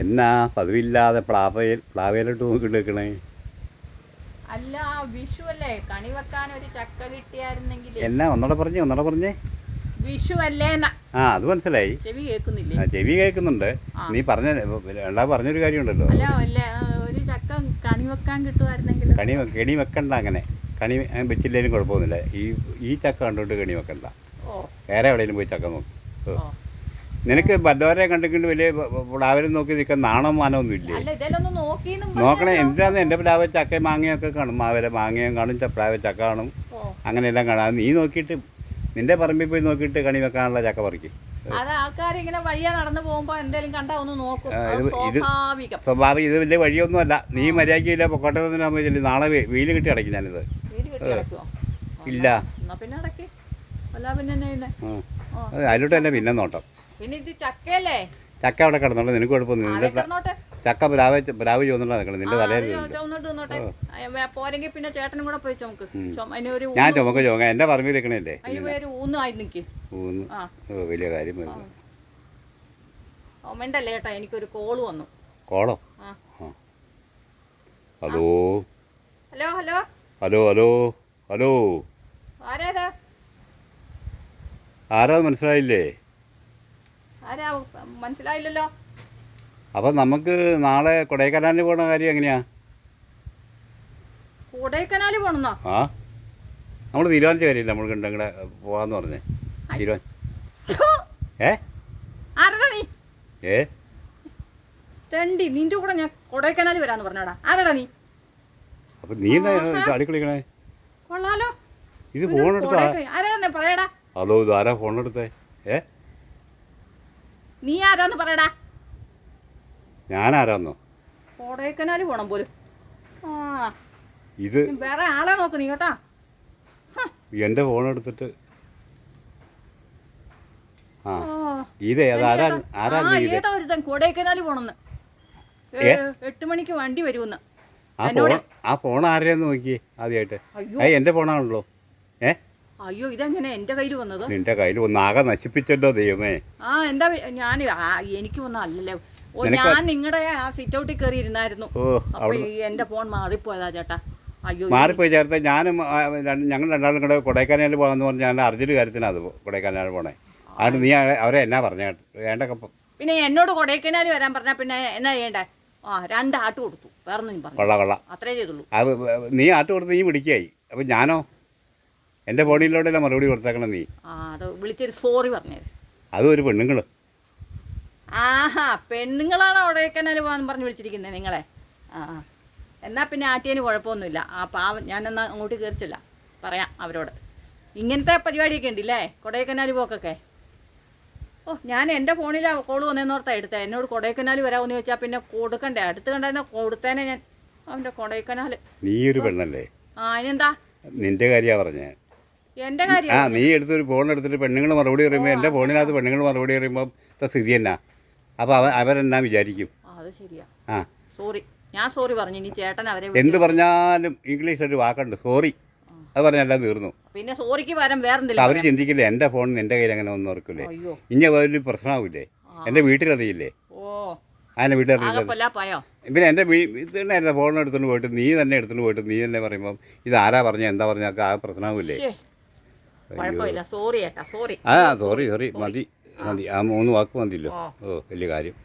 എന്നാ പതിവില്ലാതെ പ്ലാവയിൽ പ്ലാവയിലോട്ട് നോക്കിട്ടേക്കണേ അല്ല വിഷു അല്ലേ? കണി വെക്കാൻ ഒരു ചക്ക കിട്ടിയായിരുന്നെങ്കിൽ എന്നാ ഒന്നോടെ പറഞ്ഞേ ഒന്നോടെ പറഞ്ഞേ. വിഷു അല്ലേ ആ അത് മനസ്സിലായി. ചെവി കേൾക്കുന്നില്ലേ? ആ, ചെവി കേൾക്കുന്നുണ്ട്. നീ പറഞ്ഞ രണ്ടാ പറഞ്ഞൊരു കാര്യമുണ്ടല്ലോ. അല്ല അല്ല ഒരു ചക്ക കണി വെക്കാൻ കിട്ടുമായിരുന്നെങ്കിൽ കണി കെണി വെക്കണ്ട അങ്ങനെ. കണി വെച്ചില്ലേലും കുഴപ്പമൊന്നുമില്ല. ഈ ഈ ചക്ക കണ്ടുകൊണ്ട് കണി വെക്കണ്ട. വേറെ എവിടെയെങ്കിലും പോയി ചക്ക നോക്കും. നിനക്ക് ബദ്ധവരെ കണ്ടിട്ടുണ്ട് വലിയ പ്ലാവിലും നോക്കി നിൽക്കാൻ നാണം മാനമൊന്നും ഇല്ലേ? നോക്കണേ എന്തിനാന്ന് എന്റെ പ്ലാവ് ചക്ക മാങ്ങയൊക്കെ കാണും? മാവരെ മാങ്ങയും കാണും പ്ലാവ് ചക്ക കാണും. അങ്ങനെ അങ്ങനെയെല്ലാം കാണാം. നീ നോക്കിയിട്ട് നിന്റെ പറമ്പിൽ പോയി നോക്കിയിട്ട് കണി വെക്കാനുള്ള ചക്ക പറിക്കും. സ്വാഭാവികം. സ്വഭാവം ഇത് വലിയ വഴിയൊന്നും അല്ല നീ മര്യാദയില്ല പൊക്കോട്ടെ ചെല്ലി നാളെ വെയിൽ കിട്ടി അടയ്ക്കും ഞാനിത്. ഇല്ല. അതിലോട്ട് തന്നെ പിന്നെ നോട്ടം. പിന്നെ ഇത് ചക്കയല്ലേ? ചക്ക അവിടെ കിടന്നോട്ടെ നിനക്ക് കുഴപ്പമൊന്നും നിന്റെ ത- ചക്ക ബ്രാവ് ബ്രാവ് നിൽക്കണം നിന്റെ തലയിൽ ചുമന്നിട്ട് നിന്നോട്ടെ. പോരെങ്കിൽ പിന്നെ ചേട്ടനും കൂടെ പോയി ചുമക്ക്. ചുമ- അതിന് ഒരു ഞാൻ ചുമക്ക ചുമക്ക. എന്റെ പറമ്പിൽ നിൽക്കണല്ലേ അതിന് ഊന്നായി നിൽക്ക് ഊന്ന് ആ. ഓ, വലിയ കാര്യം വരുന്നു. ചേട്ടാ എനിക്കൊരു കോൾ വന്നു. കോളോ? ആ. ആ. Hello? Hello hello? Hello hello? Hello? ആരാത് ആരാ മനസ്സിലായില്ലേ? ആരാ? മനസ്സിലായില്ലല്ലോ. അപ്പം നമുക്ക് നാളെ കൊടൈക്കനാലിന് പോണ കാര്യം എങ്ങനെയാ? കൊടൈക്കനാല് പോണെന്നോ? ആ. നമ്മൾ തീരുമാനിച്ച കാര്യമില്ല. നമ്മൾ കണ്ടങ്ങടെ പോവാന്ന് പറഞ്ഞേ. തീരുമാനം ഏ? ആരടാ നീ? ഏ? തെണ്ടി നിന്റെ കൂടെ ഞാൻ കൊടൈക്കനാല് വരാന്ന് പറഞ്ഞോടാ. ആരടാ നീ? അപ്പം നീ എന്താ ചാടിക്കളിക്കണേ കൊള്ളാലോ. ഇത് ഫോണെടുത്താ ആരാന്ന് പറയടാ. ഹലോ ഇത് ആരാ ഫോണെടുത്തേ ഏ? നീ ആരാന്ന് പറയടാ? ഞാനാരാന്നോ? കൊടൈക്കനാൽ പോണം പോലും. ആ ഇത് വേറെ ആളെ നോക്ക് നീ കേട്ടാ. എന്റെ ഫോൺ എടുത്തിട്ട്. ആ. ഇതേ ഏതാ? ഒരുത്തൻ കൊടൈക്കനാല് പോണെന്ന്? എട്ട് മണിക്ക് വണ്ടി വരുമെന്ന്. ആ ഫോൺ ആ ഫോൺ ആരെയാന്ന് നോക്കി ആദ്യമായിട്ട് എന്റെ ഫോണാണല്ലോ ഏ? അയ്യോ ഇതെങ്ങനെ എന്റെ കയ്യിൽ വന്നത്? നിന്റെ കയ്യിൽ ആകെ നശിപ്പിച്ചല്ലോ ദൈവമേ. ആ എന്താ ഞാൻ എനിക്ക് അല്ലല്ലേ. ഓ ഞാൻ നിങ്ങളുടെ ആ സിറ്റ് ഔട്ടിൽ കയറി ഇരുന്നായിരുന്നു അപ്പൊ എന്റെ ഫോൺ മാറിപ്പോയതാ ചേട്ടാ. അയ്യോ മാറിപ്പോയി ചേർത്ത് ഞാനും ഞങ്ങൾ രണ്ടാളും കൂടെ കൊടൈക്കനാലിൽ പോകാമെന്ന് പറഞ്ഞാൽ ഞാൻ അർജന്റ് കാര്യത്തിനാണ് അത് കൊടൈക്കനാൽ പോണേ. അതുകൊണ്ട് നീ അവരെ- എന്നാ പറഞ്ഞ? വേണ്ടൊക്കെ പിന്നെ എന്നോട് കൊടൈക്കനാൽ വരാൻ പറഞ്ഞാ പിന്നെ എന്നാ ചെയ്യണ്ടേ? ആ രണ്ട് ആട്ട് കൊടുത്തു. വേറെ പറഞ്ഞു കൊള്ളാം കൊള്ള. അത്രേ ചെയ്തുള്ളൂ. അത് നീ ആട്ട് കൊടുത്ത് നീ പിടിക്കായി അപ്പം ഞാനോ? എന്റെ ബോഡിയിലൂടെ മറുപടി കൊടുത്തേക്കണം നീ. ആ അത് വിളിച്ചൊരു സോറി പറഞ്ഞത് അതും ഒരു പെണ്ണുങ്ങൾ ആഹാ പെണ്ണുങ്ങളാണ് കൊടൈക്കനാൽ പോകാൻ പറഞ്ഞ് വിളിച്ചിരിക്കുന്നത് നിങ്ങളെ. ആ ആ. എന്നാ പിന്നെ ആറ്റിയന് കുഴപ്പമൊന്നുമില്ല. ആ പാവം ഞാനെന്നാ അങ്ങോട്ട് കയറിച്ചില്ല പറയാം അവരോട്. ഇങ്ങനത്തെ പരിപാടിയൊക്കെ ഉണ്ടല്ലേ? കൊടൈക്കനാൽ പോക്കൊക്കെ? ഓ ഞാൻ എന്റെ ഫോണിലാണ് കോൾ വന്നേന്നോർത്താ എടുത്തത് എന്നോട് കൊടൈക്കനാൽ വരാമെന്ന് ചോദിച്ചാൽ പിന്നെ കൊടുക്കണ്ടേ? അടുത്ത് കണ്ടായിരുന്ന കൊടുത്തേനെ ഞാൻ. അവന്റെ കൊടൈക്കനാൽ നീ ഒരു പെണ്ണല്ലേ? ആ അതിനെന്താ നിന്റെ കാര്യമാണ് പറഞ്ഞേ കാര്യം ആ നീ എടുത്തൊരു ഫോൺ എടുത്തിട്ട് പെണ്ണുങ്ങൾ മറുപടി പറയുമ്പോൾ എന്റെ ഫോണിനകത്ത് പെണ്ണുങ്ങൾ മറുപടി പറയുമ്പോൾ സ്ഥിതി എന്നാ? അപ്പോൾ അവ അവരെന്നാ വിചാരിക്കും? അത് ശരിയാ. ആ. സോറി ഞാൻ സോറി പറഞ്ഞു. ഇനി ചേട്ടൻ അവരെ എന്ത് പറഞ്ഞാലും ഇംഗ്ലീഷ് ഒരു വാക്കുണ്ട് സോറി അത് പറഞ്ഞെല്ലാം തീർന്നു. പിന്നെ സോറിക്ക് പകരം വേറെന്തില്ല അവർ ചിന്തിക്കില്ലേ എന്റെ ഫോൺ നിന്റെ കയ്യിൽ അങ്ങനെ ഒന്നും ഓർക്കില്ലേ ഇനി ഒരു പ്രശ്നമാവില്ലേ എന്റെ വീട്ടിലറിയില്ലേ? ഓ. അതിനെ വീട്ടിലറിയില്ല? പിന്നെ എന്റെ വീ ഇത് തന്നെ ഫോൺ എടുത്തുകൊണ്ട് പോയിട്ട് നീ തന്നെ എടുത്തുകൊണ്ട് പോയിട്ട് നീ തന്നെ പറയുമ്പം ഇത് ആരാ പറഞ്ഞ എന്താ പറഞ്ഞൊക്കെ ആ പ്രശ്നമാവില്ലേ. കുഴപ്പമില്ല. സോറി ഏട്ടാ സോറി ആ സോറി സോറി മതി മതി. ആ. മൂന്ന് വാക്ക് മതിയല്ലോ. ഓ വലിയ കാര്യം.